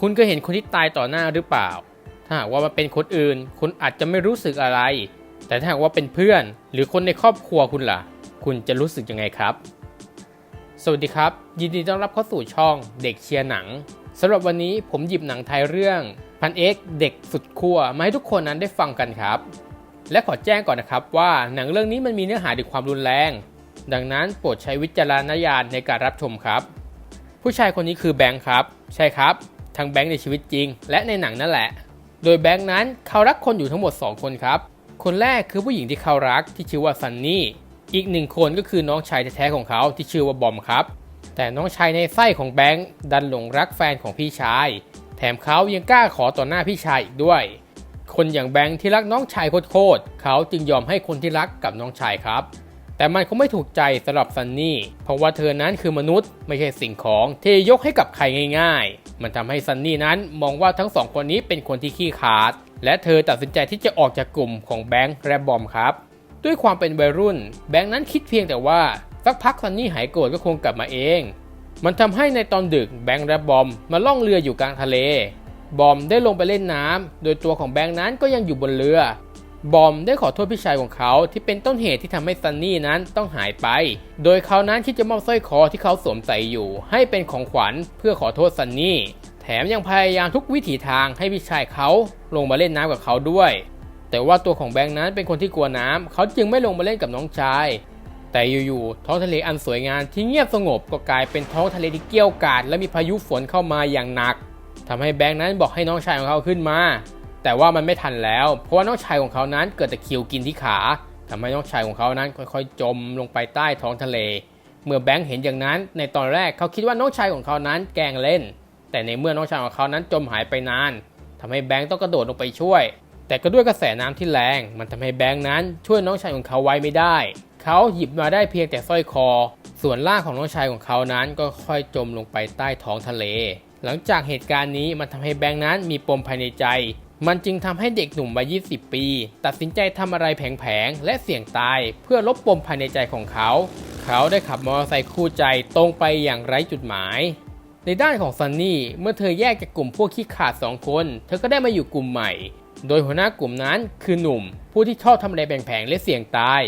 คุณเคยเห็นคนที่ตายต่อหน้าหรือเปล่า ถ้าหากว่ามันเป็นคนอื่น คุณอาจจะไม่รู้สึกอะไร แต่ถ้าหากว่าเป็นเพื่อน หรือคนในครอบครัวคุณล่ะ คุณจะรู้สึกยังไงครับ สวัสดีครับ ยินดีต้อนรับเข้าสู่ช่องเด็กเชียร์หนังสำหรับวันนี้ผมหยิบหนังไทยเรื่องพันเอกเด็กสุดขั้วมาให้ทุกคนนั้นได้ฟังกันครับ และขอแจ้งก่อนนะครับว่าหนังเรื่องนี้มันมีเนื้อหาด้วยความรุนแรง ดังนั้นโปรดใช้วิจารณญาณในการรับชมครับ ผู้ชายคนนี้คือแบงค์ครับ ใช่ครับ ทั้งแบงค์ในชีวิตจริง และในหนังนั่นแหละ โดยแบงค์นั้นเขารักคนอยู่ทั้งหมด 2 คนครับ คนแรกคือผู้หญิงที่เขารักที่ชื่อว่าซันนี่ อีกหนึ่งคนก็คือน้องชายแท้ๆของเขาที่ชื่อว่าบอมครับ แต่น้องชายในไส้ของแบงค์ดันหลงรักแฟนของพี่ชาย แถมเขายังกล้าขอต่อหน้าพี่ชายอีกด้วย คนอย่างแบงค์ที่รักน้องชายโคตรเขาจึงยอมให้คนที่รักกับน้องชายครับ แต่มันคงไม่ถูกใจสำหรับซันนี่ เพราะว่าเธอนั้นคือมนุษย์ไม่ใช่สิ่งของที่ยกให้กับใครง่าย ๆ มันทำให้ซันนี่นั้นมองว่าทั้งสองคนนี้เป็นคนที่ขี้ขลาด และเธอตัดสินใจที่จะออกจากกลุ่มของแบงค์และบอมครับ ด้วยความเป็นวัยรุ่น แบงค์นั้นคิดเพียงแต่ว่าสักพักซันนี่หายโกรธก็คงกลับมาเอง มันทำให้ในตอนดึกแบงค์และบอมมาล่องเรืออยู่กลางทะเล บอมได้ลงไปเล่นน้ำโดยตัวของแบงค์นั้นก็ยังอยู่บนเรือ บอมได้ขอโทษพี่ชายของเขาที่เป็นต้นเหตุที่ทำให้ซันนี่นั้นต้องหายไป โดยเขานั้นคิดจะมอบสร้อยคอที่เขาสวมใส่อยู่ ให้เป็นของขวัญเพื่อขอโทษซันนี่ แถมยังพยายามทุกวิถีทางให้พี่ชายเขาลงมาเล่นน้ำกับเขาด้วย แต่ว่าตัวของแบงค์นั้นเป็นคนที่กลัวน้ำเขาจึงไม่ลงมาเล่นกับน้องชาย แต่อยู่ๆท้องทะเลอันสวยงามที่เงียบสงบก็กลายเป็นท้องทะเลที่เกี้ยวกาดและมีพายุฝนเข้ามาอย่างหนักทำให้แบงค์นั้นบอกให้น้องชายของเขาขึ้นมา แต่ว่ามันไม่ทันแล้ว เพราะว่าน้องชายของเขานั้นเกิดตะคิวกินที่ขาทำให้น้องชายของเขานั้นค่อยๆ จมลงไปใต้ท้องทะเล เมื่อแบงค์เห็นอย่างนั้น ในตอนแรกเขาคิดว่าน้องชายของเขานั้นแกล้งเล่น แต่ในเมื่อน้องชายของเขานั้นจมหายไปนานทำให้แบงค์ต้องกระโดดลงไปช่วย แต่ก็ด้วยกระแสน้ำที่แรง มันทำให้แบงค์นั้นช่วยน้องชายของเขาไว้ไม่ได้ เขาหยิบมาได้เพียงแต่สร้อยคอ ส่วนล่างของน้องชายของเขานั้นก็ค่อยจมลงไปใต้ท้องทะเล หลังจากเหตุการณ์นี้มันทำให้แบงค์นั้นมีปมภายในใจ มันจึงทำให้เด็กหนุ่มวัย 20 ปี ตัดสินใจทำอะไรแผลงๆ และเสี่ยงตาย เพื่อลบปมภายในใจของเขา เขาได้ขับมอเตอร์ไซค์คู่ใจตรงไปอย่างไร้จุดหมาย ในด้านของซันนี่เมื่อเธอแยกจากกลุ่มพวกขี้ขาด 2 คน เธอก็ได้มาอยู่กลุ่มใหม่ โดยหัวหน้ากลุ่มนั้นคือหนุ่ม ผู้ที่ชอบทำอะไรแผลงๆและเสี่ยงตาย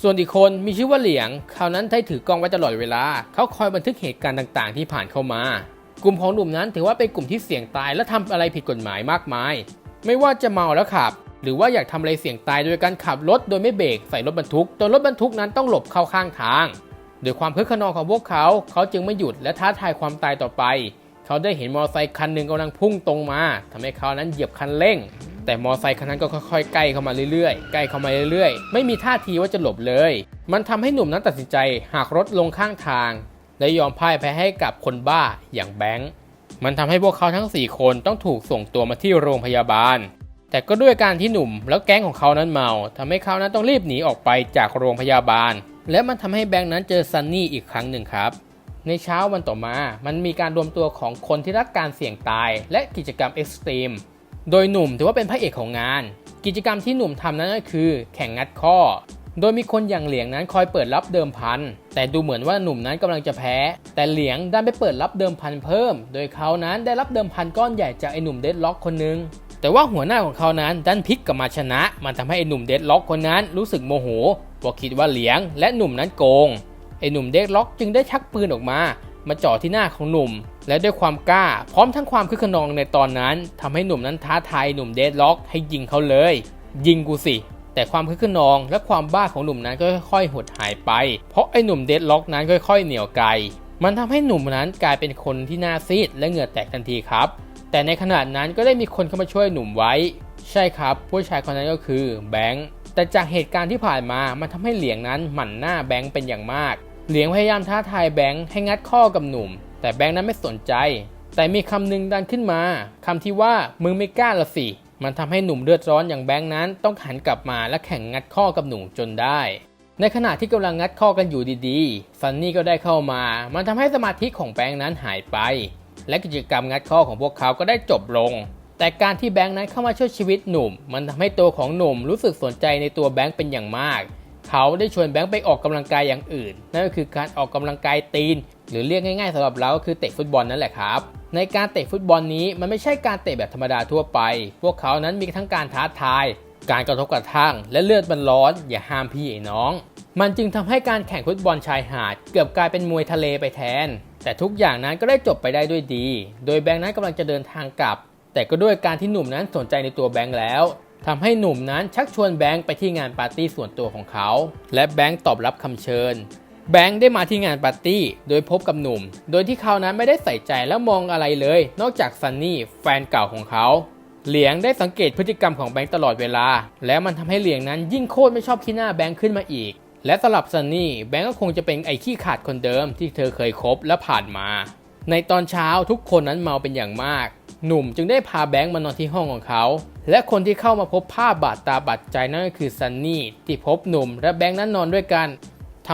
ส่วนอีกคนมีชื่อว่าเหลียงเขานั้นได้ถือกล้องไว้ตลอดเวลา เขาคอยบันทึกเหตุการณ์ต่างๆ ที่ผ่านเข้ามากลุ่มของหนุ่มนั้นถือว่าเป็นกลุ่มที่เสี่ยงตายและทำอะไรผิดกฎหมายมากมาย ไม่ว่าจะเมาแล้วขับ หรือว่าอยากทำอะไรเสี่ยงตายโดยการขับรถโดยไม่เบรกใส่รถบรรทุกจนรถบรรทุกนั้นต้องหลบเข้าข้างทางโดยความเพึกขนองของพวกเขา เขาจึงไม่หยุดและท้าทายความตายต่อไป เขาได้เห็นมอเตอร์ไซค์คันหนึ่งกำลังพุ่งตรงมาทำให้เขานั้นเหยียบคันเร่ง แต่มอเตอร์ไซค์คันนั้นก็ค่อยๆใกล้เข้ามาเรื่อยๆ ใกล้เข้ามาเรื่อยๆ ไม่มีท่าทีว่าจะหลบเลย มันทำให้หนุ่มนั้นตัดสินใจหักรถลงข้างทาง และยอมพ่ายแพ้ให้กับคนบ้าอย่างแบงค์ มันทำให้พวกเขาทั้ง 4 คนต้องถูกส่งตัวมาที่โรงพยาบาล แต่ก็ด้วยการที่หนุ่มแล้วแก๊งของเขานั้นเมาทำให้เขานั้นต้องรีบหนีออกไปจากโรงพยาบาล และมันทำให้แบงค์นั้นเจอซันนี่อีกครั้งหนึ่งครับ ในเช้าวันต่อมา มันมีการรวมตัวของคนที่รักการเสี่ยงตาย และกิจกรรมเอ็กซ์ตรีม โดยหนุ่มถือว่าเป็นพระเอกของงาน กิจกรรมที่หนุ่มทำนั้นก็คือ แข่งงัดข้อ โดยมีคนอย่างเหลียงนั้นคอยเปิดรับเดิมพัน แต่ดูเหมือนว่าหนุ่มนั้นกำลังจะแพ้ แต่เหลียงดันไปเปิดรับเดิมพันเพิ่ม โดยเขานั้นได้รับเดิมพันก้อนใหญ่จากไอ้หนุ่มเดดล็อกคนหนึง แต่ว่าหัวหน้าของเขานั้นดันพลิกกลับมาชนะ มันทำให้ไอ้หนุ่มเดดล็อกคนนั้นรู้สึกโมโหเพราะคิดว่าเหลียง และหนุ่มนั้นโกง ไอ้หนุ่มเดดล็อกจึงได้ชักปืนออกมา มาจ่อที่หน้าของหนุ่ม และด้วยความกล้า พร้อมทั้งความคึกขนองในตอนนั้นทำให้หนุ่มนั้นท้าทายหนุ่มเดดล็อกให้ยิงเขาเลย ยิงกูสิ แต่ความคึกขนองและความบ้าของหนุ่มนั้นก็ค่อยๆหดหายไป เพราะไอ้หนุ่มเดดล็อกนั้นค่อยๆเหนียวไกล มันทำให้หนุ่มนั้นกลายเป็นคนที่หน้าซีดและเหงื่อแตกทันทีครับ แต่ในขณะนั้นก็ได้มีคนเข้ามาช่วยหนุ่มไว้ ใช่ครับ ผู้ชายคนนั้นก็คือแบงค์แต่จากเหตุการณ์ที่ผ่านมา มันทำให้เหลียงนั้นหมั่นหน้าแบงค์เป็นอย่างมาก เหลียงพยายามท้าทายแบงค์ให้งัดข้อกับหนุ่ม แต่แบงค์นั้นไม่สนใจ แต่มีคำหนึ่งดันขึ้นมาคำที่ว่ามึงไม่กล้าละสิ มันทำให้หนุ่มเลือดร้อนอย่างแบงค์นั้นต้องหันกลับมาและแข่งงัดข้อกับหนุ่มจนได้ ในขณะที่กำลังงัดข้อกันอยู่ดีๆซันนี่ก็ได้เข้ามา มันทำให้สมาธิของแบงค์นั้นหายไป และกิจกรรมงัดข้อของพวกเขาก็ได้จบลง แต่การที่แบงค์นั้นเข้ามาช่วยชีวิตหนุ่ม มันทำให้ตัวของหนุ่มรู้สึกสนใจในตัวแบงค์เป็นอย่างมาก เขาได้ชวนแบงค์ไปออกกำลังกายอย่างอื่น นั่นก็คือการออกกำลังกายตีน หรือเรียกง่ายๆสำหรับเราก็คือเตะฟุตบอลนั่นแหละครับ ในการเตะฟุตบอลนี้มันไม่ใช่การเตะแบบธรรมดาทั่วไป พวกเขานั้นมีทั้งการท้าทาย การกระทบกระทั่ง และเลือดมันร้อน อย่าห้ามพี่ไอ้น้อง มันจึงทำให้การแข่งฟุตบอลชายหาด เกือบกลายเป็นมวยทะเลไปแทน แต่ทุกอย่างนั้นก็ได้จบไปได้ด้วยดี โดยแบงค์นั้นกำลังจะเดินทางกลับ แต่ก็ด้วยการที่หนุ่มนั้นสนใจในตัวแบงค์แล้วทำให้หนุ่มนั้นชักชวนแบงค์ไปที่งานปาร์ตี้ส่วนตัวของเขา และแบงค์ตอบรับคำเชิญ แบงค์ได้มาที่งานปาร์ตี้ โดยพบกับหนุ่ม โดยที่เขานั้นไม่ได้ใส่ใจและมองอะไรเลย นอกจากซันนี่แฟนเก่าของเขา เหลียงได้สังเกตพฤติกรรมของแบงค์ตลอดเวลา และมันทำให้เหลียงนั้นยิ่งโคตรไม่ชอบขี้หน้าแบงค์ขึ้นมาอีก และสำหรับซันนี่แบงค์ก็คงจะเป็นไอ้ขี้ขาดคนเดิมที่เธอเคยคบและผ่านมา ในตอนเช้าทุกคนนั้นเมาเป็นอย่างมาก หนุ่มจึงได้พาแบงค์มานอนที่ห้องของเขา และคนที่เข้ามาพบภาพบาดตาบาดใจนั่นก็คือซันนี่ที่พบหนุ่มและแบงค์นั้นนอนด้วยกัน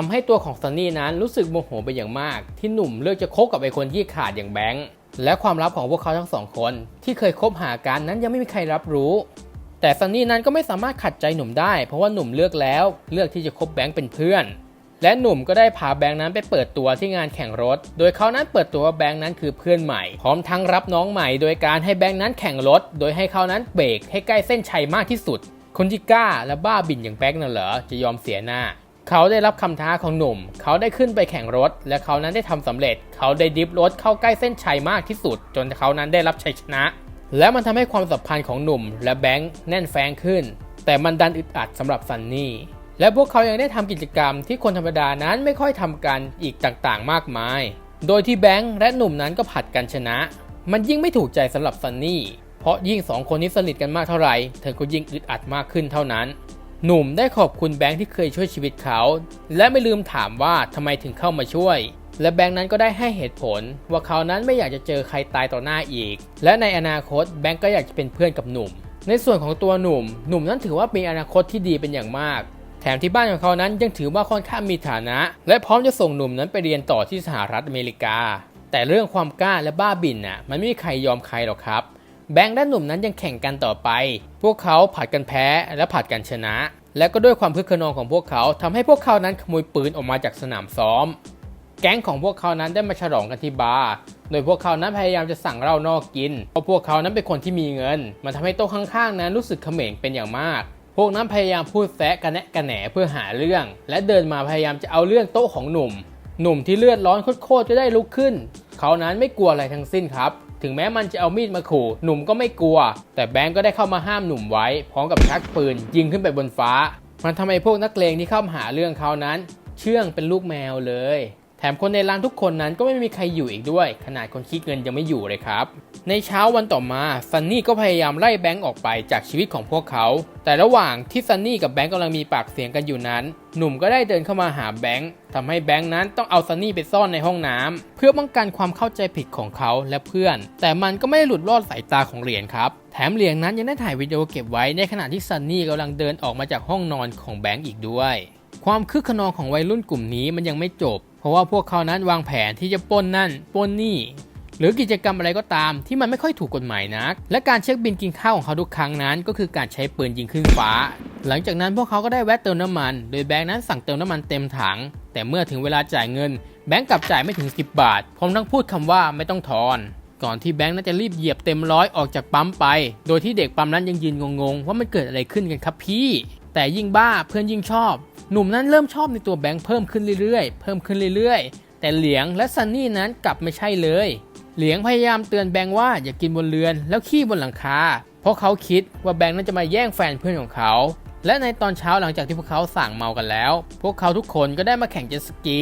ทำให้ตัวของซันนี่นั้นรู้สึกโมโหไปอย่างมาก ที่หนุ่มเลือกจะคบกับไอ้คนที่ขาดอย่างแบงค์และความลับของพวกเขาทั้งสองคน ที่เคยคบหากันนั้นยังไม่มีใครรับรู้ แต่ซันนี่นั้นก็ไม่สามารถขัดใจหนุ่มได้ เพราะว่าหนุ่มเลือกแล้ว เลือกที่จะคบแบงค์เป็นเพื่อน และหนุ่มก็ได้พาแบงค์นั้นไปเปิดตัวที่งานแข่งรถ โดยเขานั้นเปิดตัวว่าแบงค์นั้นคือเพื่อนใหม่ พร้อมทั้งรับน้องใหม่ โดยการให้แบงค์นั้นแข่งรถ โดยให้เขานั้นเบรกให้ใกล้เส้นชัยมากที่สุด คนที่กล้าและบ้าบินอย่างแบงค์น่ะเหรอจะยอมเสียหน้า เขาได้รับคำท้าของหนุ่ม เขาได้ขึ้นไปแข่งรถ และเขานั้นได้ทำสำเร็จ เขาได้ดิฟรถเข้าใกล้เส้นชัยมากที่สุด จนเขานั้นได้รับชัยชนะ และมันทำให้ความสัมพันธ์ของหนุ่ม และแบงค์แน่นแฟงขึ้น แต่มันดันอึดอัดสำหรับซันนี่ และพวกเขายังได้ทำกิจกรรมที่คนธรรมดานั้นไม่ค่อยทำกันอีกต่างๆ มากมาย โดยที่แบงค์และหนุ่มนั้นก็ผัดกันชนะ มันยิ่งไม่ถูกใจสำหรับซันนี่ เพราะยิ่งสองคนนี้สนิทกันมากเท่าไหร่ เธอก็ยิ่งอึดอัดมากขึ้นเท่านั้น หนุ่มได้ขอบคุณแบงค์ที่เคยช่วยชีวิตเขา และไม่ลืมถามว่าทำไมถึงเข้ามาช่วย และแบงค์นั้นก็ได้ให้เหตุผล ว่าเขานั้นไม่อยากจะเจอใครตายต่อหน้าอีก และในอนาคตแบงค์ก็อยากจะเป็นเพื่อนกับหนุ่ม ในส่วนของตัวหนุ่ม หนุ่มนั้นถือว่ามีอนาคตที่ดีเป็นอย่างมากแถมที่บ้านของเขานั้นยังถือว่าค่อนข้างมีฐานะ และพร้อมจะส่งหนุ่มนั้นไปเรียนต่อที่สหรัฐอเมริกา แต่เรื่องความกล้าและบ้าบิ่นน่ะมันไม่มีใครยอมใครหรอกครับ แบงค์และหนุ่มนั้นยังแข่งกันต่อไป พวกเขาผัดกันแพ้และผัดกันชนะ และก็ด้วยความพึกขนองของพวกเขาทำให้พวกเขานั้นขโมยปืนออกมาจากสนามซ้อม แก๊งของพวกเขานั้นได้มาฉลองกันที่บาร์โดยพวกเขานั้นพยายามจะสั่งเหล้านอกกิน เพราะพวกเขานั้นเป็นคนที่มีเงิน มันทำให้โต๊ะข้างๆ นั้นรู้สึกเขม่งเป็นอย่างมาก พวกนั้นพยายามพูดแซะกันแนะกันแหนเพื่อหาเรื่อง และเดินมาพยายามจะเอาเรื่องโต๊ะของหนุ่ม หนุ่มที่เลือดร้อนโคตรๆจะได้ลุกขึ้น เขานั้นไม่กลัวอะไรทั้งสิ้นครับ ถึงแม้มันจะเอามีดมาขู่ หนุ่มก็ไม่กลัว แต่แบงก์ก็ได้เข้ามาห้ามหนุ่มไว้ พร้อมกับชักปืน ยิงขึ้นไปบนฟ้า มันทำให้พวกนักเลงที่เข้ามาหาเรื่องเขานั้น เชื่องเป็นลูกแมวเลย แถมคนในร้านทุกคนนั้นก็ไม่มีใครอยู่อีกด้วย ขนาดคนคิดเงินยังไม่อยู่เลยครับ ในเช้าวันต่อมาซันนี่ก็พยายามไล่แบงก์ออกไปจากชีวิตของพวกเขา แต่ระหว่างที่ซันนี่กับแบงก์กำลังมีปากเสียงกันอยู่นั้น หนุ่มก็ได้เดินเข้ามาหาแบงก์ทำให้แบงก์นั้นต้องเอาซันนี่ไปซ่อนในห้องน้ำเพื่อป้องกันความเข้าใจผิดของเขาและเพื่อน แต่มันก็ไม่ได้หลุดรอดสายตาของเหรียญครับแถมเหรียญนั้นยังได้ถ่ายวิดีโอเก็บไว้ในขณะที่ซันนี่กำลังเดินออกมาจากห้องนอนของแบงก์อีกด้วย ความคึกขนองของวัยรุ่นกลุ่มนี้มันยังไม่จบ เพราะว่าพวกเขานั้นวางแผนที่จะปล้นนั่นปล้นนี่ หรือกิจกรรมอะไรก็ตามที่มันไม่ค่อยถูกกฎหมายนัก และการเช็คบินกินข้าวของเขาทุกครั้งนั้น ก็คือการใช้ปืนยิงขึ้นฟ้า หลังจากนั้นพวกเขาก็ได้แวะเติมน้ำมัน โดยแบงค์นั้นสั่งเติมน้ำมันเต็มถัง แต่เมื่อถึงเวลาจ่ายเงิน แบงค์กลับจ่ายไม่ถึง 10 บาทพร้อมทั้งพูดคำว่าไม่ต้องทอนก่อนที่แบงค์นั้นจะรีบเหยียบเต็มร้อยออกจากปั๊มไป โดยที่เด็กปั๊มนั้นยังยืนงงๆ ว่ามันเกิดอะไรขึ้นกันครับพี่ แต่ยิ่งบ้าเพื่อนยิ่งชอบ หนุ่มนั้นเริ่มชอบในตัวแบงค์เพิ่มขึ้นเรื่อยๆ เพิ่มขึ้นเรื่อยๆ แต่เหลียงและซันนี่นั้นกลับไม่ใช่เลย เหลียงพยายามเตือนแบงค์ว่าอย่ากินบนเรือนแล้วขี้บนหลังคา เพราะเขาคิดว่าแบงค์นั้นจะมาแย่งแฟนเพื่อนของเขา และในตอนเช้าหลังจากที่พวกเขาสั่งเมากันแล้ว พวกเขาทุกคนก็ได้มาแข่งเจ็ตสกี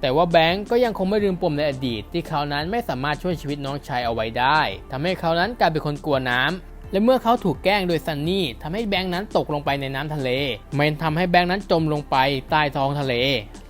แต่ว่าแบงค์ก็ยังคงไม่ลืมปมในอดีต ที่เขานั้นไม่สามารถช่วยชีวิตน้องชายเอาไว้ได้ทำให้เขานั้นกลายเป็นคนกลัวน้ำ และเมื่อเขาถูกแกล้งโดยซันนี่ทำให้แบงค์นั้นตกลงไปในน้ำทะเลมันทำให้แบงค์นั้นจมลงไปใต้ท้องทะเล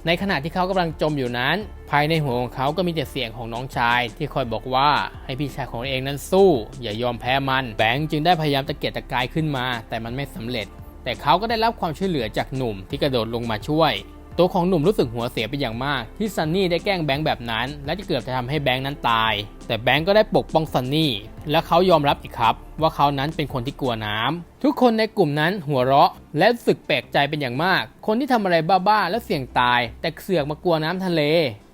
ในขณะที่เขากำลังจมอยู่นั้น ภายในหัวของเขาก็มีแต่เสียงของน้องชาย ที่คอยบอกว่าให้พี่ชายของเองนั้นสู้ อย่ายอมแพ้มัน แบงค์จึงได้พยายามตะเกียกตะกายขึ้นมา แต่มันไม่สำเร็จ แต่เขาก็ได้รับความช่วยเหลือจากหนุ่มที่กระโดดลงมาช่วย ตัวของหนุ่มรู้สึกหัวเสียเป็นอย่างมาก ที่ซันนี่ได้แกล้งแบงค์แบบนั้น และจะเกือบจะทำให้แบงค์นั้นตาย แต่แบงค์ก็ได้ปกป้องซันนี่ และเขายอมรับอีกครับ ว่าเขานั้นเป็นคนที่กลัวน้ำทุกคนในกลุ่มนั้นหัวเราะ และรู้สึกแปลกใจเป็นอย่างมาก คนที่ทำอะไรบ้าๆและเสี่ยงตาย แต่เสือกมากลัวน้ำทะเล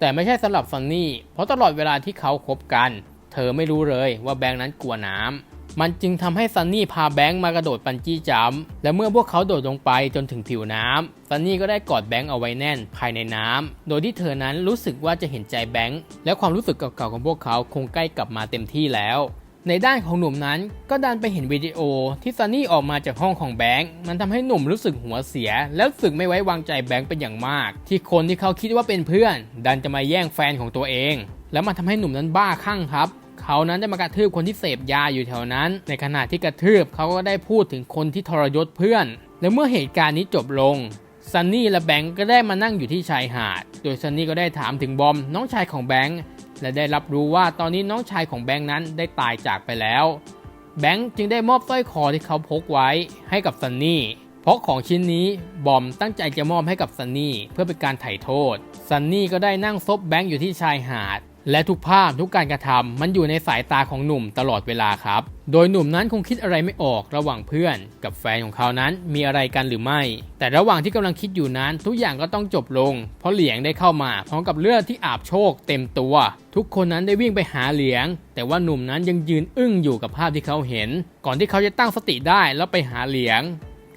แต่ไม่ใช่สำหรับซันนี่เพราะตลอดเวลาที่เขาคบกัน เธอไม่รู้เลยว่าแบงค์นั้นกลัวน้ำ มันจึงทำให้ซันนี่พาแบงค์มากระโดดปันจี้จัมและเมื่อพวกเขาโดดลงไปจนถึงผิวน้ำซันนี่ก็ได้กอดแบงค์เอาไว้แน่นภายในน้ำโดยที่เธอนั้นรู้สึกว่าจะเห็นใจแบงค์และความรู้สึกเก่าๆของพวกเขาคงใกล้กลับมาเต็มที่แล้วในด้านของหนุ่มนั้นก็ดันไปเห็นวิดีโอที่ซันนี่ออกมาจากห้องของแบงค์มันทำให้หนุ่มรู้สึกหัวเสีย และรู้สึกไม่ไว้วางใจแบงค์เป็นอย่างมาก ที่คนที่เขาคิดว่าเป็นเพื่อน ดันจะมาแย่งแฟนของตัวเอง แล้วมันทำให้หนุ่มนั้นบ้าคลั่งครับ เขานั้นได้มากระทืบคนที่เสพยาอยู่แถวนั้น ในขณะที่กระทืบเขาก็ได้พูดถึงคนที่ทรยศเพื่อน และเมื่อเหตุการณ์นี้จบลงซันนี่และแบงก์ก็ได้มานั่งอยู่ที่ชายหาด โดยซันนี่ก็ได้ถามถึงบอมน้องชายของแบงก์และได้รับรู้ว่าตอนนี้น้องชายของแบงก์นั้นได้ตายจากไปแล้ว แบงก์จึงได้มอบสร้อยคอที่เขาพกไว้ให้กับซันนี่เพราะของชิ้นนี้บอมตั้งใจจะมอบให้กับซันนี่เพื่อเป็นการไถ่โทษ ซันนี่ก็ได้นั่งซบแบงก์อยู่ที่ชายหาด และทุกภาพทุกการกระทำมันอยู่ในสายตาของหนุ่มตลอดเวลาครับ โดยหนุ่มนั้นคงคิดอะไรไม่ออกระหว่างเพื่อน กับแฟนของเขานั้นมีอะไรกันหรือไม่ แต่ระหว่างที่กำลังคิดอยู่นั้นทุกอย่างก็ต้องจบลง เพราะเหลียงได้เข้ามาพร้อมกับเลือดที่อาบโชคเต็มตัว ทุกคนนั้นได้วิ่งไปหาเหลียง แต่ว่าหนุ่มนั้นยังยืนอึ้งอยู่กับภาพที่เขาเห็น ก่อนที่เขาจะตั้งสติได้แล้วไปหาเหลียง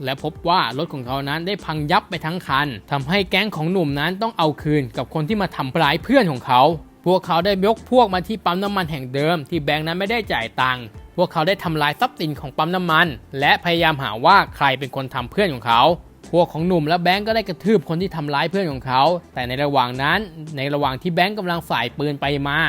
และพบว่ารถของเขานั้นได้พังยับไปทั้งคันทำให้แก๊งของหนุ่มนั้นต้องเอาคืนกับคนที่มาทำร้ายเพื่อนของเขา พวกเขาได้ยกพวกมาที่ปั๊มน้ำมันแห่งเดิม ที่แบงค์นั้นไม่ได้จ่ายตังค์ พวกเขาได้ทำลายทรัพย์สินของปั๊มน้ำมัน และพยายามหาว่าใครเป็นคนทำเพื่อนของเขา พวกของหนุ่มและแบงก์ก็ได้กระทืบคนที่ทำร้ายเพื่อนของเขา แต่ในระหว่างนั้น ในระหว่างที่แบงก์กำลังฝ่ายปืนไปมา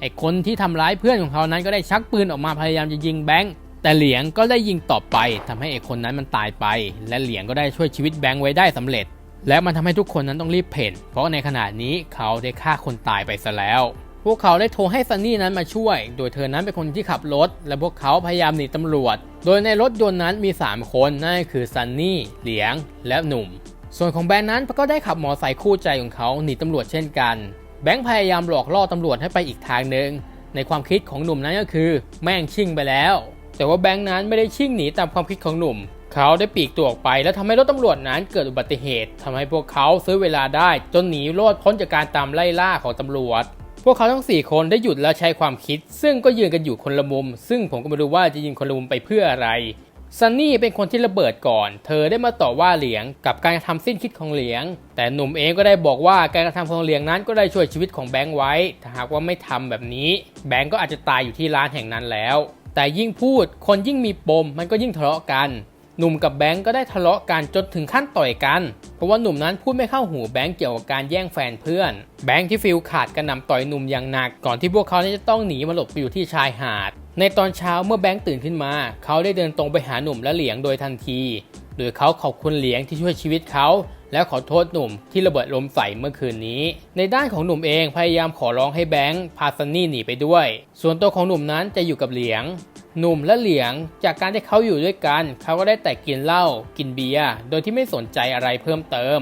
ไอ้คนที่ทำร้ายเพื่อนของเขานั้นก็ได้ชักปืนออกมาพยายามจะยิงแบงก์แต่เหลียงก็ได้ยิงต่อไปทำให้ไอ้คนนั้นมันตายไป และเหลียงก็ได้ช่วยชีวิตแบงค์ไว้ได้สำเร็จ และมันทำให้ทุกคนนั้นต้องรีบเพ่น เพราะในขณะนี้เขาได้ฆ่าคนตายไปซะแล้ว พวกเขาได้โทรให้ซันนี่นั้นมาช่วย โดยเธอนั้นเป็นคนที่ขับรถ และพวกเขาพยายามหนีตำรวจ โดยในรถยนต์นั้นมี 3 คนนั่นคือซันนี่ เหลียง และหนุ่ม ส่วนของแบงค์นั้นก็ได้ขับมอเตอร์ไซค์คู่ใจของเขาหนีตำรวจเช่นกัน แบงค์พยายามหลอกล่อตำรวจให้ไปอีกทางหนึ่งในความคิดของหนุ่มนั้นก็คือ แม่งชิ่งไปแล้ว แต่ว่าแบงค์นั้นไม่ได้ชิ่งหนีตามความคิดของหนุ่ม เขาได้ปีกตัวออกไปและทำให้รถตำรวจนั้นเกิดอุบัติเหตุทำให้พวกเขาซื้อเวลาได้ จนหนีรอดพ้นจากการตามไล่ล่าของตำรวจ พวกเขาทั้ง 4 คนได้หยุดและใช้ความคิด ซึ่งก็ยืนกันอยู่คนละมุม ซึ่งผมก็ไม่รู้ว่าจะยิงคนละมุมไปเพื่ออะไรซันนี่เป็นคนที่ระเบิดก่อน เธอได้มาต่อว่าเหลียงกับการกระทำสิ้นคิดของเหลียง แต่หนุ่มเองก็ได้บอกว่าการกระทำของเหลียงนั้นก็ได้ช่วยชีวิตของแบงค์ไว้ ถ้าหากว่าไม่ทำแบบนี้ แบงค์ก็อาจจะตายอยู่ที่ร้านแห่งนั้นแล้ว แต่ยิ่งพูดคนยิ่งมีปมมันก็ยิ่งทะเลาะกัน หนุ่มกับแบงก์ก็ได้ทะเลาะกันจนถึงขั้นต่อยกัน เพราะว่าหนุ่มนั้นพูดไม่เข้าหูแบงก์เกี่ยวกับการแย่งแฟนเพื่อน แบงก์ที่ฟิลขาดกระหน่ำต่อยหนุ่มอย่างหนัก ก่อนที่พวกเขาจะต้องหนีมาหลบไปอยู่ที่ชายหาด ในตอนเช้าเมื่อแบงก์ตื่นขึ้นมา เขาได้เดินตรงไปหาหนุ่มและเหลียงโดยทันที โดยเขาขอบคุณเหลียงที่ช่วยชีวิตเขาและขอโทษหนุ่มที่ระเบิดลมใส่เมื่อคืนนี้ ในด้านของหนุ่มเองพยายามขอร้องให้แบงค์พาซันนี่หนีไปด้วย ส่วนตัวของหนุ่มนั้นจะอยู่กับเหลียง หนุ่มและเหลียง จากการที่เขาอยู่ด้วยกัน เขาก็ได้แต่กินเหล้ากินเบียร์โดยที่ไม่สนใจอะไรเพิ่มเติม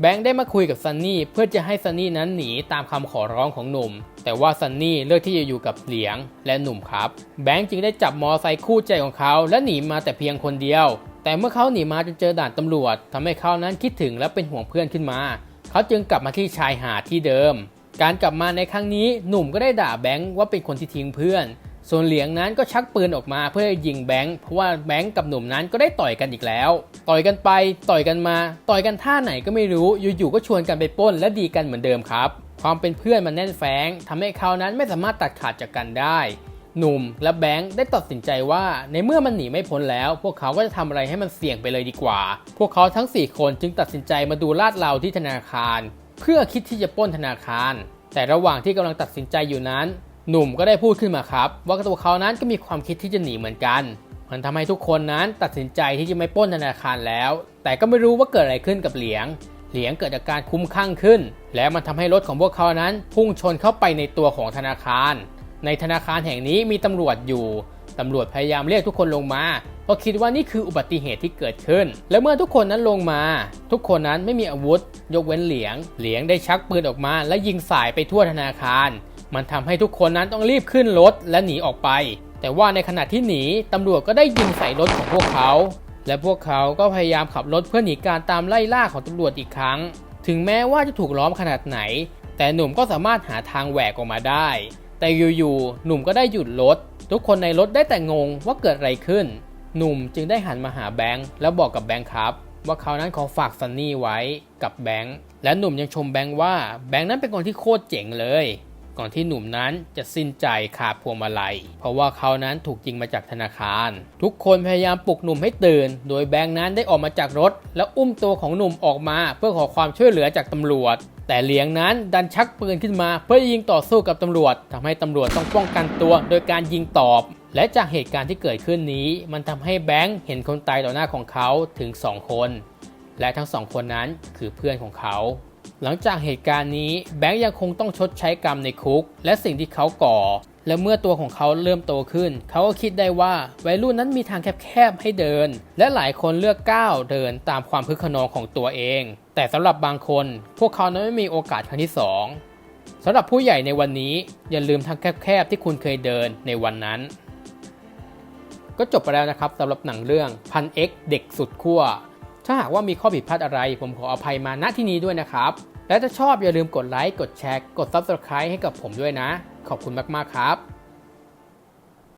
แบงค์ได้มาคุยกับซันนี่เพื่อจะให้ซันนี่นั้นหนีตามคำขอร้องของหนุ่ม แต่ว่าซันนี่เลือกที่จะอยู่กับเหลียงและหนุ่มครับ แบงค์จึงได้จับมอไซค์คู่ใจของเขาและหนีมาแต่เพียงคนเดียว แต่เมื่อเขาหนีมาจนเจอด่านตำรวจทำให้เขานั้นคิดถึงและเป็นห่วงเพื่อนขึ้นมา เขาจึงกลับมาที่ชายหาดที่เดิม การกลับมาในครั้งนี้หนุ่มก็ได้ด่าแบงค์ว่าเป็นคนที่ทิ้งเพื่อน ส่วนเหลียงนั้นก็ชักปืนออกมาเพื่อยิงแบงค์เพราะว่าแบงค์กับหนุ่มนั้นก็ได้ต่อยกันอีกแล้ว ต่อยกันไปต่อยกันมา ต่อยกันท่าไหนก็ไม่รู้อยู่ๆก็ชวนกันไปป้นและดีกันเหมือนเดิมครับ ความเป็นเพื่อนมันแน่นแฟ้งทำให้เขานั้นไม่สามารถตัดขาดจากกันได้ หนุ่มและแบงค์ได้ตัดสินใจว่าในเมื่อมันหนีไม่พ้นแล้ว พวกเขาก็จะทำอะไรให้มันเสี่ยงไปเลยดีกว่า พวกเขาทั้ง 4 คนจึงตัดสินใจมาดูลาดเราที่ธนาคาร เพื่อคิดที่จะป้นธนาคาร แต่ระหว่างที่กำลังตัดสินใจอยู่นั้น หนุ่มก็ได้พูดขึ้นมาครับ ว่าตัวเขานั้นก็มีความคิดที่จะหนีเหมือนกัน มันทำให้ทุกคนนั้นตัดสินใจที่จะไม่ปล้นธนาคารแล้ว แต่ก็ไม่รู้ว่าเกิดอะไรขึ้นกับเหลียง เหลียงเกิดอาการคุ้มคลั่งขึ้น และมันทำให้รถของพวกเขานั้นพุ่งชนเข้าไปในตัวของธนาคาร ในธนาคารแห่งนี้มีตำรวจอยู่ตำรวจพยายามเรียกทุกคนลงมาเพราะคิดว่านี่คืออุบัติเหตุที่เกิดขึ้น และเมื่อทุกคนนั้นลงมา ทุกคนนั้นไม่มีอาวุธ ยกเว้นเหลียง เหลียงได้ชักปืนออกมา และยิงสายไปทั่วธนาคาร มันทำให้ทุกคนนั้นต้องรีบขึ้นรถและหนีออกไป แต่ว่าในขณะที่หนีตำรวจก็ได้ยิงใส่รถของพวกเขา และพวกเขาก็พยายามขับรถเพื่อหนีการตามไล่ล่าของตำรวจอีกครั้ง ถึงแม้ว่าจะถูกล้อมขนาดไหน แต่หนุ่มก็สามารถหาทางแหวกออกมาได้ แต่อยู่ๆหนุ่มก็ได้หยุดรถทุกคนในรถได้แต่งงว่าเกิดอะไรขึ้น หนุ่มจึงได้หันมาหาแบงค์แล้วบอกกับแบงค์ครับ ว่าเขานั้นขอฝากซันนี่ไว้กับแบงค์และหนุ่มยังชมแบงค์ว่าแบงค์นั้นเป็นคนที่โคตรเจ๋งเลย ก่อนที่หนุ่มนั้นจะสิ้นใจขาดพวงมาลัย เพราะว่าเขานั้นถูกยิงมาจากธนาคาร ทุกคนพยายามปลุกหนุ่มให้ตื่น โดยแบงค์นั้นได้ออกมาจากรถ แล้วอุ้มตัวของหนุ่มออกมา เพื่อขอความช่วยเหลือจากตำรวจ แต่เลี้ยงนั้นดันชักปืนขึ้นมา เพื่อยิงต่อสู้กับตำรวจทำให้ตำรวจต้องป้องกันตัว โดยการยิงตอบและจากเหตุการณ์ที่เกิดขึ้นนี้ มันทำให้แบงค์เห็นคนตายต่อหน้าของเขาถึงสองคน และทั้งสองคนนั้นคือเพื่อนของเขา หลังจากเหตุการณ์นี้แบงค์ยังคงต้องชดใช้กรรมในคุก และสิ่งที่เขาก่อ และเมื่อตัวของเขาเริ่มโตขึ้น เขาก็คิดได้ว่าวัยรุ่นนั้นมีทางแคบๆให้เดิน และหลายคนเลือกก้าวเดินตามความพึกขนองของตัวเอง แต่สำหรับบางคน พวกเขานั้นไม่มีโอกาสครั้งที่สองสำหรับผู้ใหญ่ในวันนี้อย่าลืมทางแคบๆที่คุณเคยเดินในวันนั้น ก็จบไปแล้วนะครับสำหรับหนังเรื่องพันเอ็กเด็กสุดขั้วถ้าหากว่ามีข้อผิดพลาดอะไร ผมขออภัยมาณที่นี้ด้วยนะครับ และถ้าชอบอย่าลืมกดไลค์ กดแชร์ กด Subscribe ให้กับผมด้วยนะ ขอบคุณมาก ๆ ครับ